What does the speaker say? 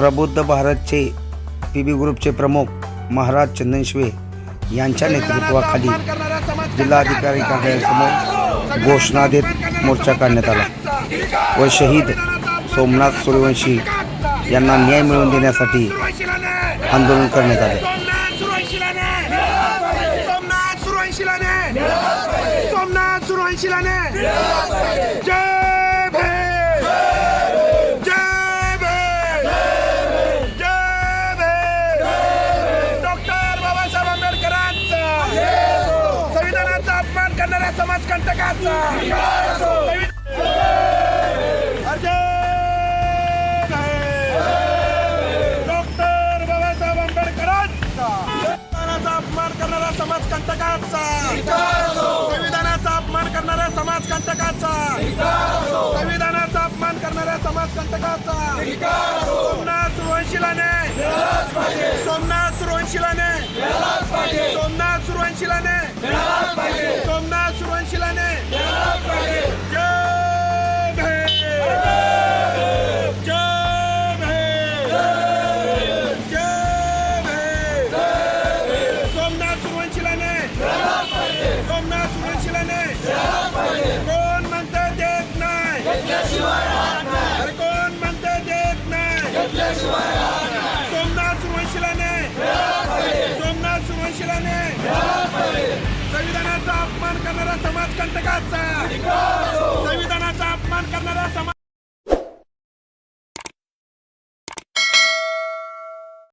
प्रबुद्ध भारतचे पी बी ग्रुपचे प्रमुख महाराज चंदनशिवे यांच्या नेतृत्वाखाली जिल्हाधिकारी कार्यालयासमोर घोषणा देत मोर्चा काढण्यात आला. व शहीद सोमनाथ सूर्यवंशी यांना न्याय मिळवून देण्यासाठी आंदोलन करण्यात आले. सोमनाथ अपमान करणाऱ्या समाजकंटकाचा. डॉक्टर बाबासाहेब आंबेडकरांचा. संविधानाचा अपमान करणाऱ्या समाजकंटकाचा. संविधानाचा अपमान करणाऱ्या समाजकंटकाचा. संविधानाचा अपमान करणाऱ्या समाजकंटकाचा. पुन्हा सुरवंशीलाने नाही सोमनाथ सुरवंशीलाने सोमनाथ सुरवंशीलाने संविधानाचा अपमान करणाऱ्या समाजकंटकाचा. संविधानाचा अपमान करणाऱ्या समाज